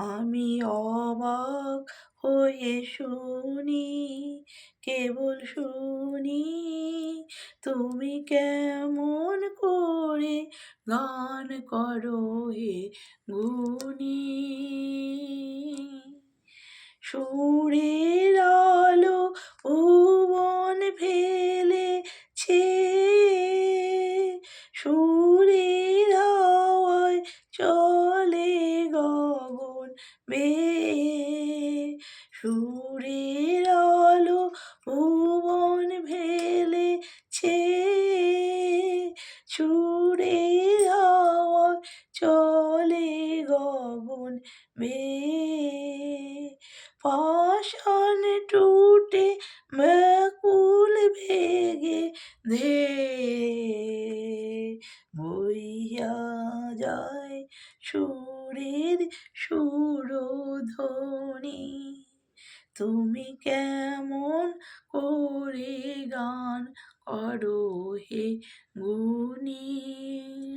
আমি অবাক হয়ে শুনি কেবল শুনি তুমি কেমন করে গান করো হে গুণী? সুরের আলো ভুবন ফেলেছে সুরের হাওয়ায় চলে বেয়ে সুরের আলো ভুবন ফেলেছে। সুরের হাওয়ায় চলে গগন বেয়ে পাষাণ টুটে ব্যাকুল বেগে ধে। বইয়া যায় সুরের সুরধ্বনি। তুমি কেমন করে গান করো হে গুণী?